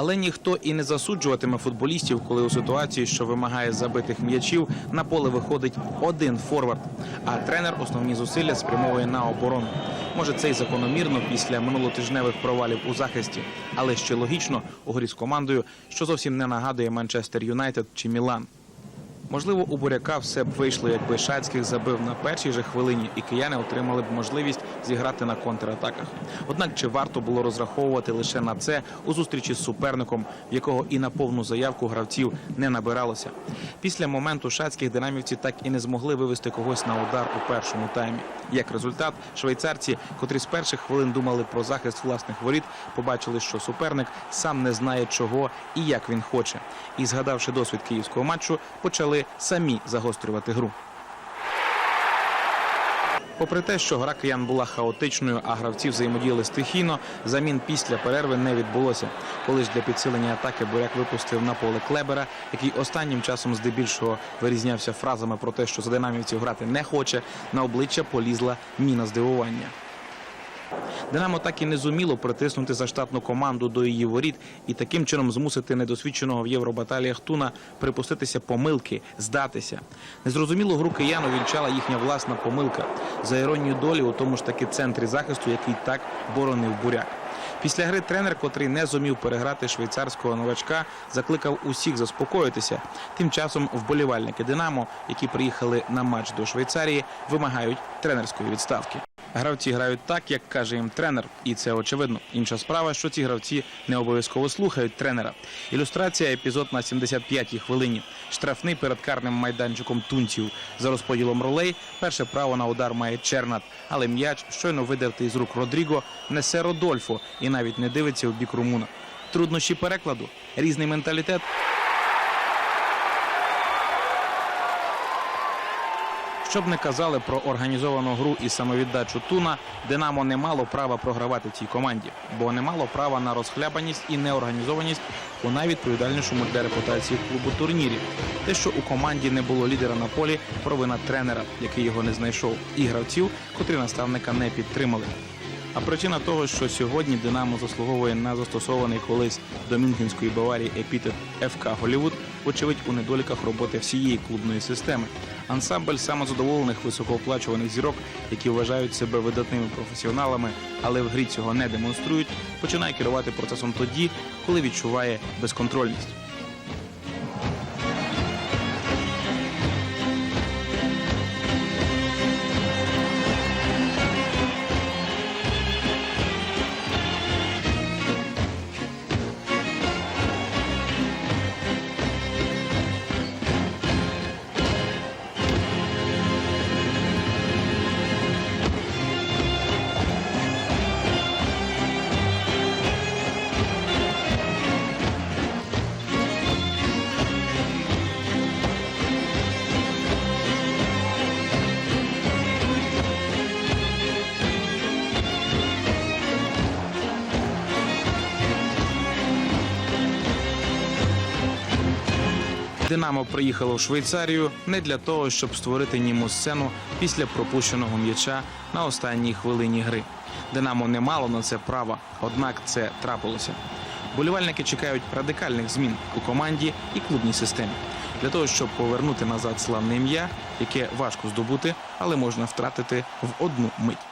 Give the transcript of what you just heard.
Але ніхто і не засуджуватиме футболістів, коли у ситуації, що вимагає забитих м'ячів, на поле виходить один форвард. А тренер основні зусилля спрямовує на оборону. Може, це й закономірно після минулотижневих провалів у захисті, але ще логічно у грі з командою, що зовсім не нагадує Манчестер Юнайтед чи Мілан. Можливо, у буряка все б вийшло, якби Шацьких забив на першій же хвилині, і кияни отримали б можливість зіграти на контратаках. Однак чи варто було розраховувати лише на це у зустрічі з суперником, якого і на повну заявку гравців не набиралося? Після моменту шацьких динамівці так і не змогли вивести когось на удар у першому таймі. Як результат, швейцарці, котрі з перших хвилин думали про захист власних воріт, побачили, що суперник сам не знає чого і як він хоче. І, згадавши досвід київського матчу, почали самі загострювати гру. Попри те, що гра киян була хаотичною, а гравці взаємодіяли стихійно, замін після перерви не відбулося. Коли ж для підсилення атаки буряк випустив на поле Клебера, який останнім часом здебільшого вирізнявся фразами про те, що за динамівців грати не хоче, на обличчя полізла міна здивування. Динамо так і не зуміло притиснути заштатну команду до її воріт і таким чином змусити недосвідченого в євробаталіях Туна припуститися помилки, здатися. Незрозумілу гру киян увінчала їхня власна помилка за іронією долі у тому ж таки центрі захисту, який так боронив буряк. Після гри тренер, котрий не зумів переграти швейцарського новачка, закликав усіх заспокоїтися. Тим часом вболівальники Динамо, які приїхали на матч до Швейцарії, вимагають тренерської відставки. Гравці грають так, як каже їм тренер, і це очевидно. Інша справа, що ці гравці не обов'язково слухають тренера. Ілюстрація епізод на 75-й хвилині. Штрафний перед карним майданчиком тунців. За розподілом ролей перше право на удар має Чернат, але м'яч, щойно видертий з рук Родріго, несе Родольфо і навіть не дивиться у бік румуна. Труднощі перекладу, різний менталітет. Щоб не казали про організовану гру і самовіддачу Туна, Динамо не мало права програвати цій команді, бо не мало права на розхлябаність і неорганізованість у найвідповідальнішому для репутації клубу турнірі. Те, що у команді не було лідера на полі, провина тренера, який його не знайшов, і гравців, котрі наставника не підтримали. А причина того, що сьогодні Динамо заслуговує на застосований колись до Мюнхенської Баварії епітет ФК Голівуд, вочевидь у недоліках роботи всієї клубної системи. Ансамбль самозадоволених високооплачуваних зірок, які вважають себе видатними професіоналами, але в грі цього не демонструють, починає керувати процесом тоді, коли відчуває безконтрольність. Динамо приїхало в Швейцарію не для того, щоб створити німу сцену після пропущеного м'яча на останній хвилині гри. Динамо не мало на це права, однак це трапилося. Болівальники чекають радикальних змін у команді і клубній системі для того, щоб повернути назад славне ім'я, яке важко здобути, але можна втратити в одну мить.